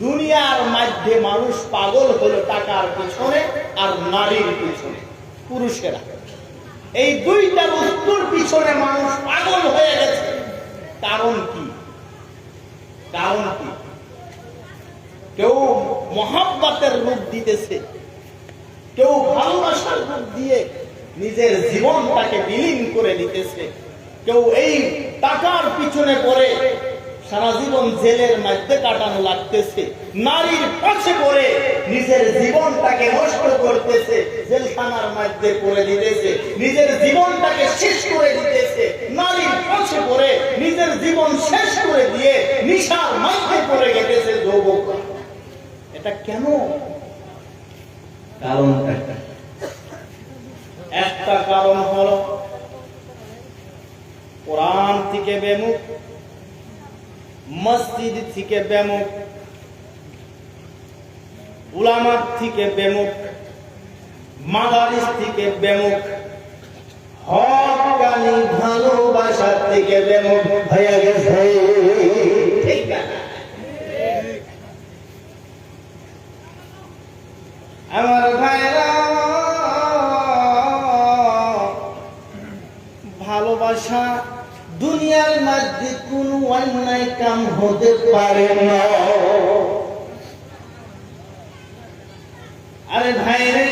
দুনিয়ার মধ্যে মানুষ পাগল হলো টাকার পিছনে আর নারীর পিছনে, পুরুষেরা। এই দুইটা বস্তুর পিছনে মানুষ পাগল হয়ে গেছে। কারণ কি? কারণ কি? কেউ মহাব্বাতের রূপ দিতেছে, কেউ ভালোবাসার রূপ দিয়ে নিজের জীবনটাকে বিলীন করে দিতেছে কেউ এই টাকার পিছনে পড়ে সারা জীবন জেলের মধ্যে কাটানো লাগতেছে। নারীর পাশে পড়ে নিজের জীবনটাকে নষ্ট করতেছে জেলখানার মধ্যে পড়ে দিতেছে নিজের জীবনটাকে শেষ করে দিতেছে। নারীর পাশে পড়ে নিজের জীবন শেষ করে দিয়ে নিশার মধ্যে পড়ে গেতেছে যৌবকরা এটা কেন? কারণটা কি? একটা কারণ হলো কোরআন থেকে বেমুখ মসজিদ থেকে বেমুখ, উলামার থেকে বেমুখ, মাদারিস থেকে বেমুখ, হকানি ভালোবাসার থেকে বেমুখ হয়ে গেছে। আমার ভাইরা, ভালোবাসা দুনিয়ার মধ্যে কোন অন্যায় কাম হতে পারে না। আরে ভাইরে,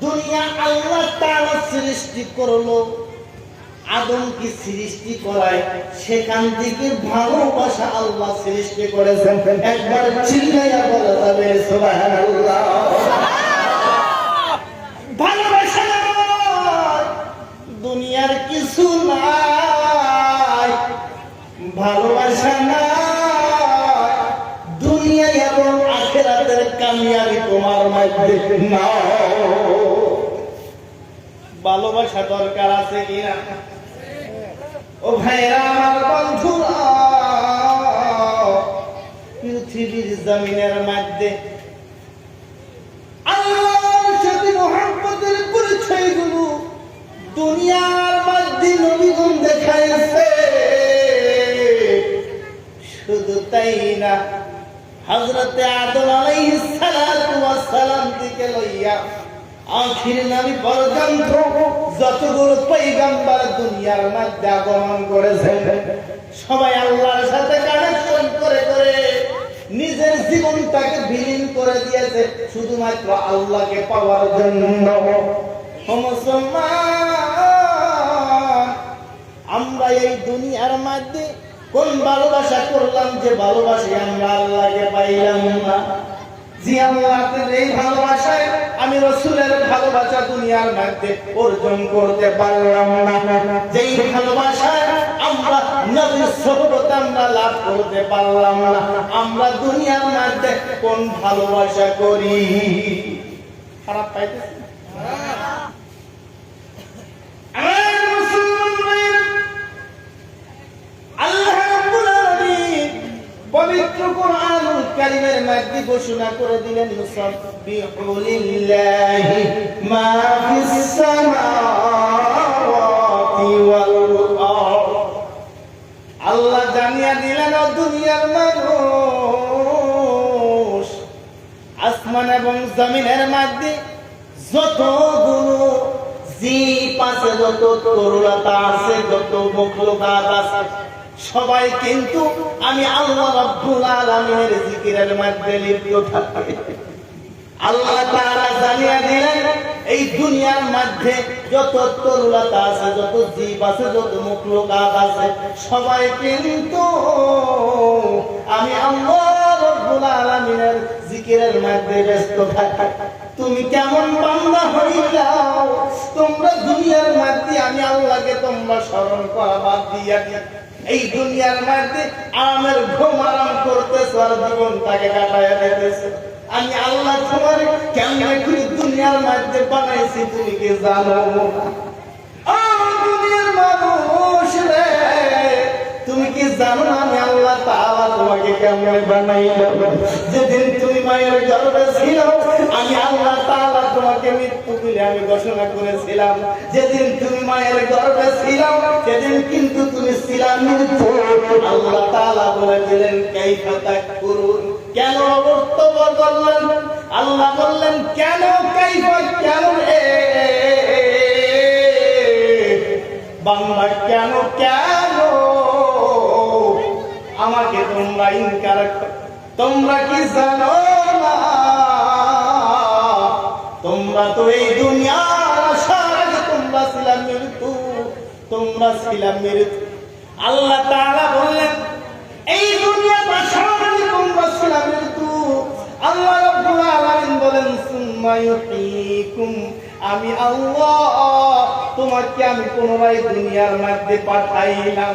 দুনিয়া আল্লাহ তাআলা সৃষ্টি করল, আদম কি সৃষ্টি করায়? সেখান থেকে ভালোবাসা আল্লাহ সৃষ্টি করেছেন। একবার চিল্লাইয়া বলা যাবে, সুবহানাল্লাহ। ভালোবাসা দরকার আছে কিনা? ও ভাইরা, আমার বন্ধুরা, পৃথিবীর জমিনের মধ্যে আল্লাহর দেখাইছে। শুধু তাই না হযরতে আদম আলাইহিস সালাতু ওয়াস সালাম থেকে লইয়া আখির নবী পর্যন্ত যতগুলো পয়গম্বর দুনিয়ার মধ্যে আগমন করেছেন সবাই আল্লাহর সাথে কানেকশন করে করে নিজের জীবনটাকে বিলীন করে দিয়েছে, শুধুমাত্র আল্লাহকে পাওয়ার জন্য। মুসলমান, আমরা এই দুনিয়ার মধ্যে কোন ভালোবাসা করলাম যে ভালোবাসি আমরা? আল্লাহকে পাইলাম না। আমি ভালোবাসা দুনিয়ার অর্জন করতে পারলাম আমরা আমরা লাভ করতে পারলাম না। আমরা দুনিয়ার মধ্যে কোন ভালোবাসা করি? খারাপ পাইতেছি? আল্লাহ পবিত্র কোরআনুল কারীমের মধ্যে ঘোষণা করে দিলেন লিল্লাহি মা ফিস সামাওয়াতি ওয়াল আরদ। আল্লাহ জানিয়ে দিলেন দুনিয়ার মানুষ, আসমান এবং জমিনের মধ্যে যতগুলো জীব আছে, যত তরুলতা আছে, যত মখলুকাত আছে সবাই কিন্তু আমি আল্লাহ জিকিরের মধ্যে লিপ্ত আল্লাহ জানিয়ে দিলেন, এই দুনিয়ার মধ্যে যত তরুলতা আছে, যত জীব আছে, যত আছে, সবাই কিন্তু আমি আল্লাহ রব্বুল জিকিরের মধ্যে ব্যস্ত থাকে। তুমি কেমন বান্দা হইলাও তোমরা দুনিয়ার মধ্যে আমি আল্লাহকে তোমরা স্মরণ করা বাদ দিয়া এই দুনিয়ার মধ্যে আরামের ঘুম আরাম করতে করতেছো জীবন তাকে কাটাইয়া দিতেছে। আমি আল্লাহ তোমার কেমনে করে দুনিয়ার মধ্যে বানাইছি তুমি কি জানো? তুমি কি জানো না আমি আল্লাহ তাআলা তোমাকে কেমনে বানাইলাম? যেদিন তুমি মায়ের গর্ভে ছিল, আমি আল্লাহ তাআলা তোমাকে মৃত্যু দিলে আমি ঘোষণা করেছিলাম। যেদিন তুমি মায়ের গর্ভে ছিলাম সেদিন কিন্তু তুমি ছিলাম মৃত্যু। আল্লাহ তাআলা বলেছিলেন, কাইফা তাকফুরুন? কেন অবর্ত বললেন আল্লাহ বললেন, কেন কাইফা, কেন রে বাংলা কেন কেন? আমাকে তোমরা ইনকার তোমরা কি জানো না? তোমরা তো এই দুনিয়ার তোমরা ছিলাম মৃত্যু, তোমরা ছিলাম মৃত্যু। আল্লাহ তাআলা বললেন, এই দুনিয়া তোমরা ছিলাম আল্লাহ বলেন আমি আল্লাহ, তোমাকে আমি পুনরায় দুনিয়ার মধ্যে পাঠাইলাম।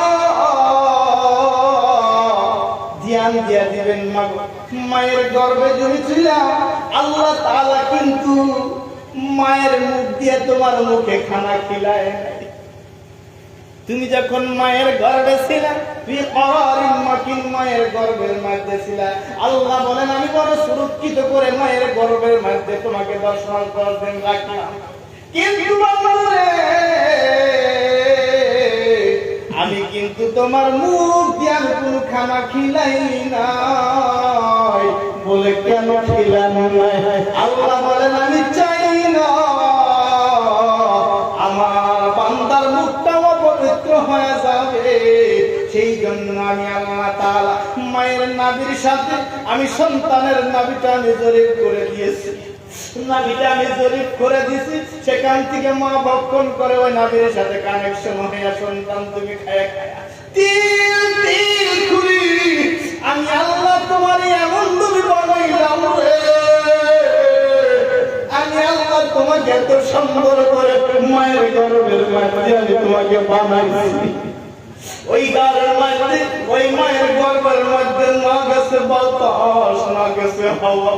ধ্যান দিয়া দিবেন মা মায়ের গর্ভে যদি ছিলাম আল্লাহ তাআলা কিন্তু মায়ের মুখ দিয়ে তোমার মুখে খানা খিলায় তুমি যখন মায়ের গর্ভে ছিলা মায়ের গর্ভের মধ্যে ছিলা। আল্লাহ বলেন, আমি বড় সুরক্ষিত করে মায়ের গর্ভের মধ্যে তোমাকে মাস দিন রাখলাম। কিন্তু আমি কিন্তু তোমার মুখ আমি কোনো খানা খিলাই নাই। বলে কেন খিলানো নাই আল্লাহ বলেন, আমি চাই না। আমার বান্দার মুখটা অপবিত্র হয়ে যাবে। সেই জন্য আমি আল্লাহ তাআলা মায়ের নাবির সাথে আমি সন্তানের নাবিটা আমি করে দিয়েছি। সেখান থেকে মা ভক্ষণ করে, ওই নাবির সাথে কানেকশন হয়ে সন্তান তুমি খুলি, আমি আল্লাহ তোমার এমন তুমি বানাইলাম তোমাকে এত সুন্দর করে মায়ের গর্বের আমি তোমাকে বানাইছি। ওই গারের মধ্যে, ওই মায়ের গর্বের মধ্যে না গেছে বাতাস না গেছে হাওয়া।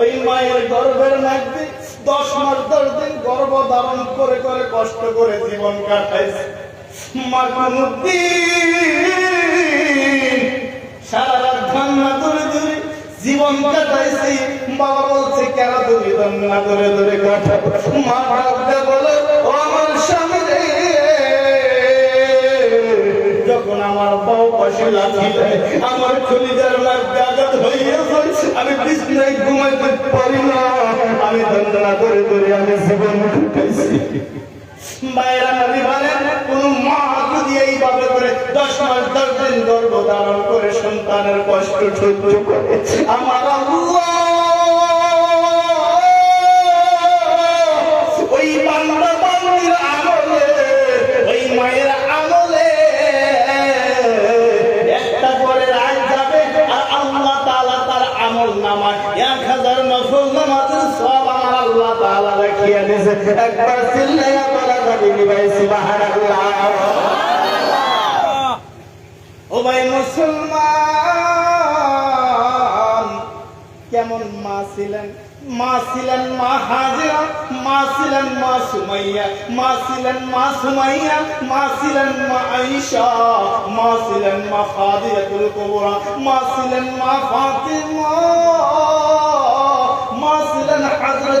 ওই মায়ের গর্বের মধ্যে দশ মাস, দশ দিন গর্ভ ধারণ করে করে কষ্ট করে জীবন কাটাইছে। মা কোনদিন সারা রাত ধান্না ধরে ধরে জীবন কাটাইছি। বাবা বলছে, কেন তুমি ধান্না ধরে ধরে কাটাও? মা ডাকতে বলে আমার বাবা পাশে যায়। আমি বিছনায় ঘুমাইতে পারি না। আমি দন্দনা করে ধরে আমি জীবন কাটাইছি মায়েরা কোন মা যদি এইভাবে করে দশ মাস, দশ দিন গর্ভ ধারণ করে সন্তানের কষ্ট সহ্য করে, আমার একবার চিল্লাইয়া বলা যাবে নি ভাই, সুবহানাল্লাহ। ও ভাই মুসলমান, কেমন মা ছিলেন? মা ছিলেন মা হাজরা, মা ছিলেন মা সুমাইয়া, মা ছিলেন মা সুমাইয়া, মা ছিলেন মা আয়েশা, মা ছিলেন মা খাদিজাতুল কুবরা, মা ছিলেন মা ফাতিমা।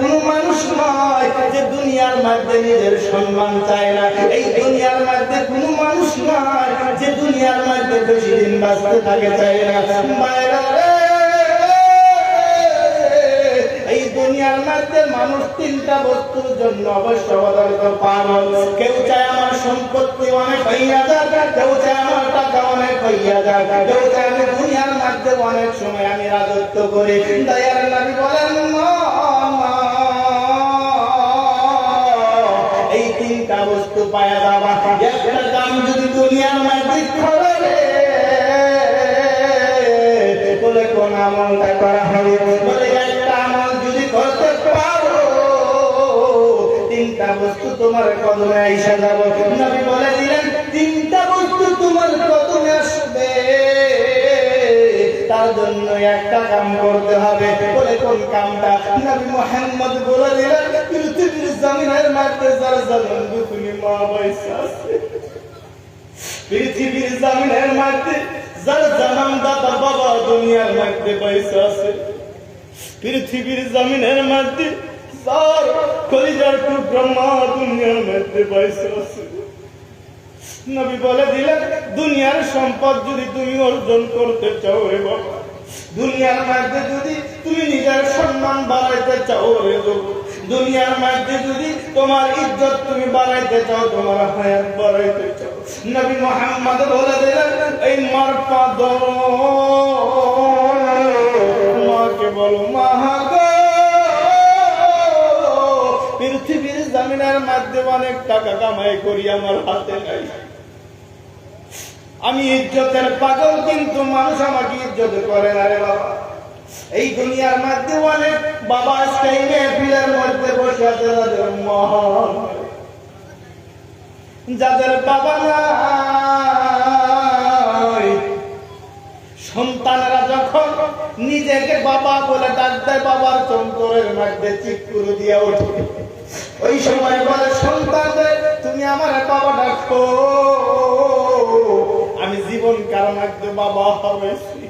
কোনো মানুষ নয় যে দুনিয়ার মধ্যে নিজের সম্মান চায় না। এই দুনিয়ার মধ্যে কোনো মানুষ নয় যে দুনিয়ার মধ্যে বেশি দিন বাঁচতে থাকে চায় না। এই দুনিয়ার মধ্যে মানুষ তিনটা বস্তুর জন্য কেউ চায় আমার সম্পত্তি অনেক কেউ অনেক কেউ চায় দুনিয়ার অনেক সময় আমি রাজত্ব করি। দয়ার "না, না, এই তিনটা বস্তু বস্তু পাওয়া যাবা। একটা কাম যদি দুনিয়ার মধ্যে করে রে, বলে কোন আমলটা করা হবে? বলে একটা আমল যদি করতে পারো তিনটা বস্তু তোমার কদমে আইসা যাব। নবী বলে দিলেন তিনটা বস্তু তোমার কদমে আসবে। তার জন্য একটা কাম করতে হবে। বলে কোন কামটা? নবী মোহাম্মদ বলে দিলেন জমিনের মধ্যে যার জন্ম তুমি মা বয়সা আছে পৃথিবীর জমিনের মধ্যে যার জন্ম দাদা বাবা দুনিয়ার মধ্যে পয়সা আছে। পৃথিবীর জমিনের মধ্যে যার কলিজার টুকরা মা দুনিয়ার মধ্যে পয়সা আছে। নবী বলে দিলেন, দুনিয়ার সম্পদ যদি তুমি অর্জন করতে চাও রে বাবা, দুনিয়ার মধ্যে যদি তুমি নিজের সম্মান বাড়াইতে চাও রে বাবা দুনিয়ার মধ্যে যদি তোমার ইজ্জত তুমি বাড়াইতে চাও, তোমার হায়াত বাড়াইতে চাও। নবী মোহাম্মদ বলে দিলেন, এই মার পাদ মাকে বলো মাহাগো পৃথিবীর জমিনের মাধ্যমে অনেক টাকা কামাই করি, আমার হাতে নাই। আমি ইজ্জতের পাগল, কিন্তু মানুষ আমাকে ইজ্জত করে না রে বাবা। এই দুনিয়ার মধ্যে অনেক বাবা আজকে মধ্যে বসে আছে মহান যাদের বাবা নাই। সন্তানেরা যখন নিজেকে বাবা বলে ডাক বাবার চন্তরের মধ্যে চিকুর দিয়ে ওঠে। ওই সময় বলে সন্তানদের তুমি আমার বাবা ডাকো। আমি জীবন কারণ একদম বাবা হয়েছি।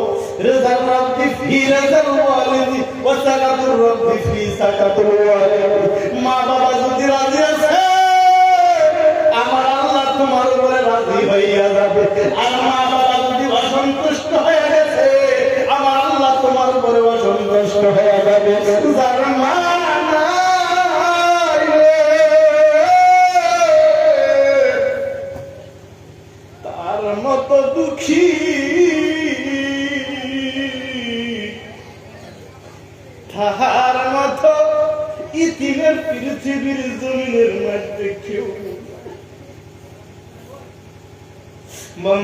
রিজাল ربي في رزق ওয়ালিদি وسكت ربي في سكت ওয়ালিদি মা বাবা যদি রাজি আছে, আমার আল্লাহ তোমার উপরে রাজি হইয়া যাবে। আর মা বাবা যদি অসন্তুষ্ট হয়ে গেছে, আমার আল্লাহ তোমার উপরে অসন্তুষ্ট হয়ে যাবে।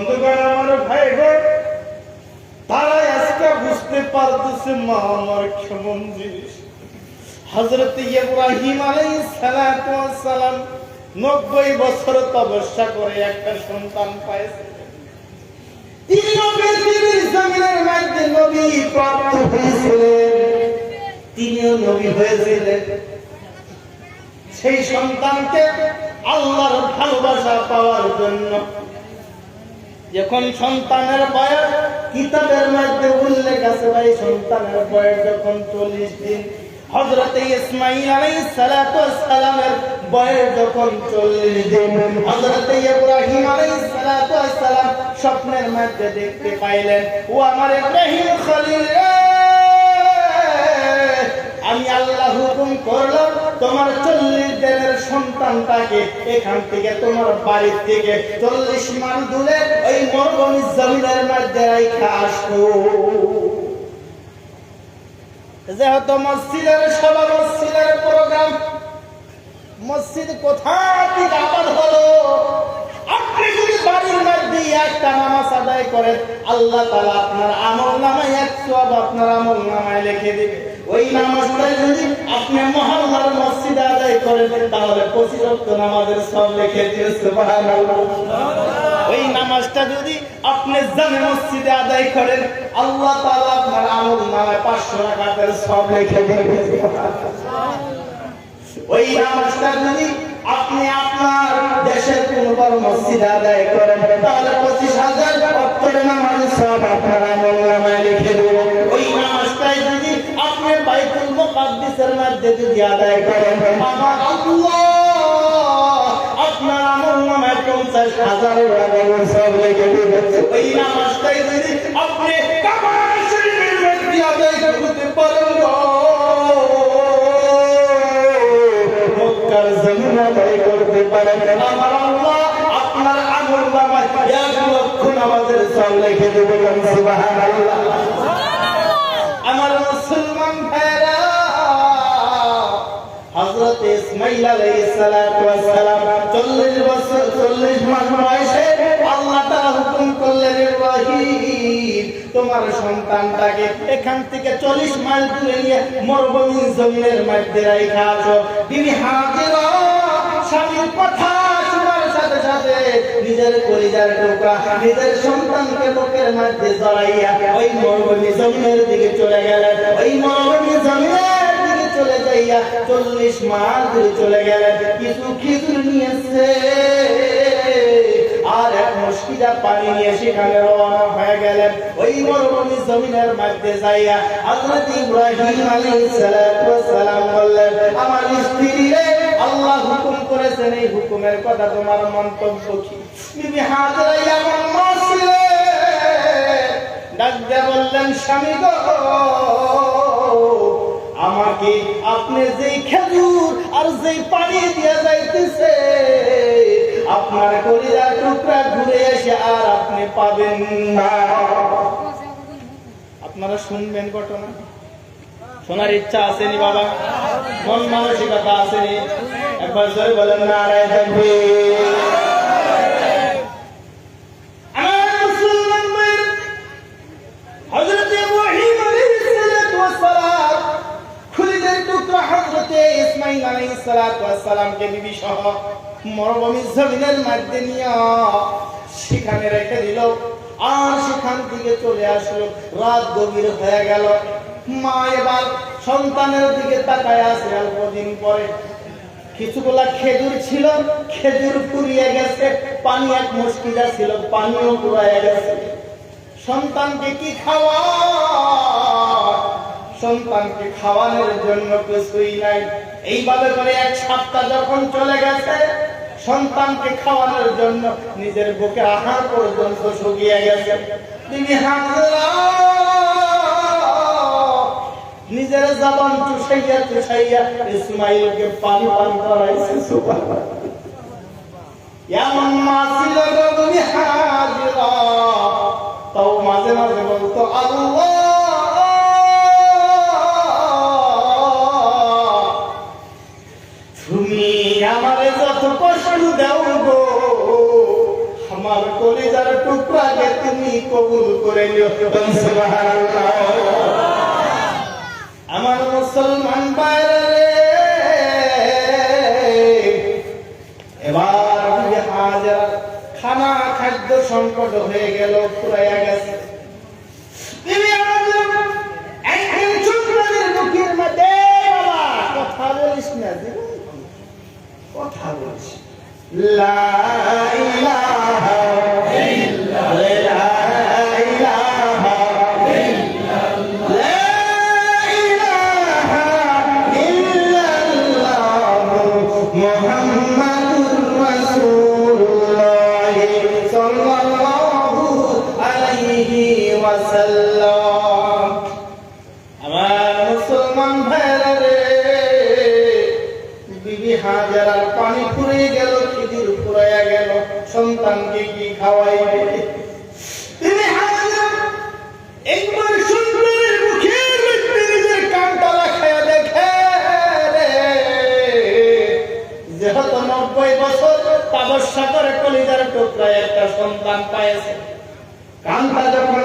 বন্ধুগণ, আমার ভাই বোন তারা আজকে বুঝতে পারতেছে মা আমার কেমন জিনিস হজরত ইব্রাহিম ওয়াস সালাম নব্বই বছর তপস্যা করে একটা সন্তান পাইছে। তিনিও নবী হয়েছিলেন। সেই সন্তানকে আল্লাহর ভালোবাসা পাওয়ার জন্য যখন সন্তানের বয়স, কিতাবের মধ্যে উল্লেখ আছে ভাই, সন্তানের বয়স যখন চল্লিশ দিন হজরত ইসমাইল বয়স যখন চল্লিশ দিন ইব্রাহিম স্বপ্নের মধ্যে দেখতে পাইলেন, ও আমার ইব্রাহিম খলিল আমি আল্লাহ হুকুম করলাম, তোমার চল্লিশ দিনের সন্তানটাকে এখান থেকে তোমার বাড়ি থেকে চল্লিশ মান দূরে ওই মরুভূমি জমিনের মধ্যে রেখে আসব। যেহেতু মসজিদের সভা, মসজিদের প্রোগ্রাম, মসজিদ কোথা থেকে আবাদ হলো? আপনি যদি বাড়ির মধ্যে একটা নামাজ আদায় করেন, আল্লাহ আপনার আমল নামায় এক সওয়াব আপনার আমল নামায় লিখে দিবে। ওই নামাজটা যদি আপনি মহল্লার মসজিদে আদায় করেন, তাহলে পঁচিশ নামাজের সব লিখে দিবে ওই নামাজটা যদি আপনি জামে মসজিদে আদায় করেন, আল্লাহ তাআলা আপনার আমল নামায় পাঁচশো রাকাতের সব লিখে দিবে ওই নামাজটা যদি আপনি আপনার দেশের কোন বড় মসজিদে আদায় করেন, তাহলে পঁচিশ হাজার অক্টরে নামাজের সব আপনার আমল নামায় লিখে দেবে ওই নামাজটাই যদি আপনি বাইতুল মুকাদ্দিসের মধ্যে যদি আদায় করেন আমার আল্লাহ, আপনার আমল নামায় পঞ্চাশ হাজার টাকার সব লেগে দিয়েছে ওই নামাজটাই যদি আপনি কাবার শরীফের মধ্যে আদায় করতে পারেন মক্কার আমার মুসলমান ভাইরা ইসমাঈল আলাইহিস সালাতু ওয়াস সালাম 40 বছর 40 মাস বয়সে আল্লাহ তাআলা হুকুম করলেন, ইব্রাহিম, তোমার সন্তানটাকে এখান থেকে 40 মাইল দূরে নিয়ে মরুভূমির জমিনের মধ্যে বিবি হাজেরা স্বামীর কথা নিজের টুকরা নিজের সন্তানকে মধ্যে জড়াইয়া ওই মরুভূমি জমিনের দিকে চলে গেলেন। ওই মরুভূমি জমিনের চলে যাইয়া চল্লিশ মাস দূরে চলে গেলেন। কিছু খিচুড়ি নিয়েছে। আর এক মুশকিলা পানি নিয়ে সেখানে রওনা হয়ে গেলেন। ওই মরুভূমি জমিনের মধ্যে যাইয়া হযরত ইব্রাহিম আলাইহিস সালাম বললেন, আমার স্ত্রী রে, আল্লাহ হুকুম করেছেন, এই হুকুমের কথা তোমার মন্তব্য কি? বিবি হাজরা এমন মা ছিলেন। ডাক দিয়ে বললেন, স্বামী গো আমাকে আপনি যেই খেজুর আর যেই পানি দিয়ে যাইতেছে, আপনার কলিজার টুকরা ঘুরে এসে আর আপনি পাবেন না। আপনারা শুনবেন ঘটনা? শোনার ইচ্ছা আসেনি বাবা? মন মানসিকতা আসেনি? একবার জোরে বলেন না আড়াই থাকবে আমার মুসলমান ভাইয়েরা, হযরত ইব্রাহিম আলাইহিস সালাতু ওয়াস সালাম খুলিদের টুকরা হযরতে ইসমাঈল আলাইহিস বিবি সহ জমিনের নিয়ে সেখানে রেখে দিল। আর সেখান থেকে চলে আসলো। রাত গভীর হয়ে গেল। মা এবার সন্তানের দিকে তাকায় পরে। কিছুগুলা খেজুর ছিল, খেজুর পুড়িয়ে গেছে, পানি এক মুশকিলা ছিল, পানিও পুড়াইয়া গেছে। সন্তানকে কি খাওয়া সন্তানকে খাওয়ানোর জন্য কিছুই নাই। এইভাবে করে এক সপ্তাহ যখন চলে গেছে, সন্তানকে খাওয়ানোর জন্য নিজের বুকে আহার পর্যন্ত শুকিয়ে গেছে। তিনি নিজের জবান চুষাইয়া চুষাইয়া ইসমাইলকে পানি পান করাইছে। এমন মা ছিল তুমি হাজিরা। তাও মাঝে মাঝে বলতো, আল্লাহ! আমার কলিজার টুকরাকে তুমি কবুল করে আমার মুসলমান বাইরে এবার হাজেরা খানা খাদ্য সংকট হয়ে গেল, ফুরাইয়া গেছে। কথা বলিস না কথা বলিস। লা ইলাহা সন্তান যখন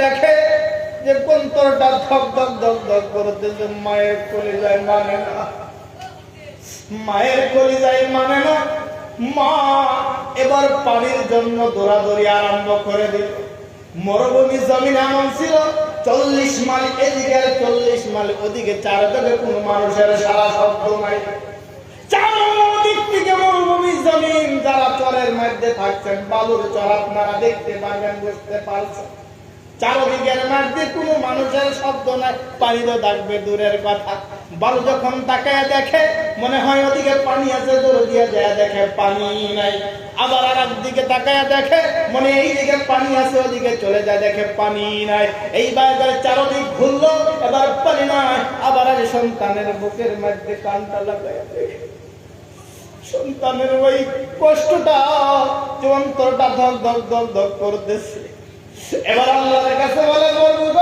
দেখে যে ধক ধক ধক ধক করতেছে মায়ের কলিজায় মানে না। মায়ের কলিজায় মানে না। মা এবার পানির জন্য দৌড়াদৌড়ি আরম্ভ করে দিল। মরুভূমি জমিন এমন ছিল, চল্লিশ মাইল এদিকে চল্লিশ মাইল ওদিকে। চারদিকে কোনো মানুষের সারা শব্দ নাই। জমিন যারা চরের মধ্যে থাকছেন, বালুর চর আপনারা দেখতে পারবেন, বুঝতে পারছেন? চারদিকের মধ্যে কোনো মানুষের শব্দ নাই পানি থাকবে, দূরের কথা। বালু যখন তাকায় দেখে, মনে হয় ওদিকে পানি আছে, দূর দিয়ে যায়, দেখে পানি নাই। আবার আর দিকে তাকায় দেখে, মনে এই দিকে পানি আছে, ওদিকে চলে যায়, দেখে পানি নাই। এইবার চারদিক ঘুরলো, এবার পানি নাই। আবার আর সন্তানের বুকের মধ্যে কানটা লাগায় দেখে। সন্তানের ওই কষ্টটা যে অন্তরটা ধক ধক ধক ধক করতেছে। এবার আল্লাহর কাছে বলে, বলব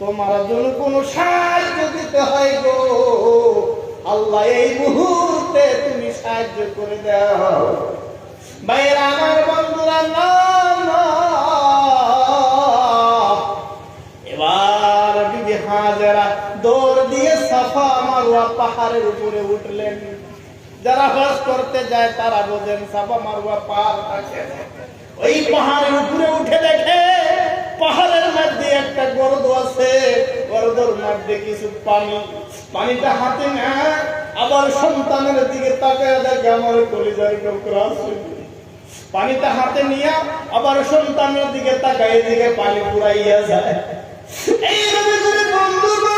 তোমার জন্য কোন সাহায্য দিতে হয় গো। আল্লাহ, এই মুহূর্তে তুমি সাহায্য করে দাও। বাইরে আমার বন্ধুরা, না পাহাড়ের উপরে উঠলেন। যারা হজ করতে যায় তারা বোঝেন সাফা মারুয়া পাহাড় থাকে। ওই পাহাড়ের উপরে উঠে দেখে পাহাড়ের মধ্যে একটা গরদ আছে। গরদর মধ্যে কিছু পানি। পানিটা হাতে নেয় আবার সন্তানের দিকে তাকায় দেখে আমার কলিজার টুকরা আছে। পানিটা হাতে নিয়ে আবার সন্তানের দিকে তাকায় এদিকে পানি পুরাইয়া যায়। এইভাবে করে বন্ধুগণ,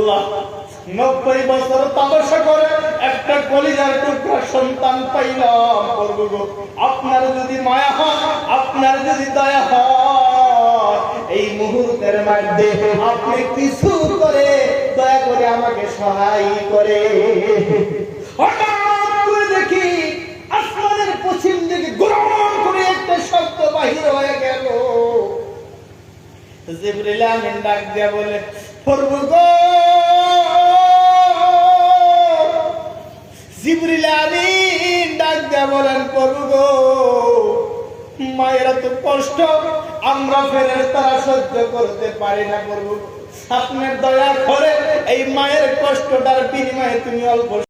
নব্বই বছর তাপসা করে একটা কলিজার টুকরা সন্তান আপনার যদি মায়া হয়, আপনার যদি দয়া হয়, এই মুহূর্তের মধ্যে আপনি কিছু করে, দয়া করে আমাকে সহায় করে। হঠাৎ করে দেখি আসমানের পশ্চিম দিকে গ্রহণ করে একটা শব্দ বাহির হয়ে গেল। জিবরিল দিয়া বলে প্রভু জিবরিল আমিন ডাক দিয়া বলেন, প্রভু গো, মায়েরা তো কষ্ট, আমরা ফেরের তারা সহ্য করতে পারি না প্রভু। আপনার দয়া করে এই মায়ের কষ্টটার বিনিময়ে তুমি অল্প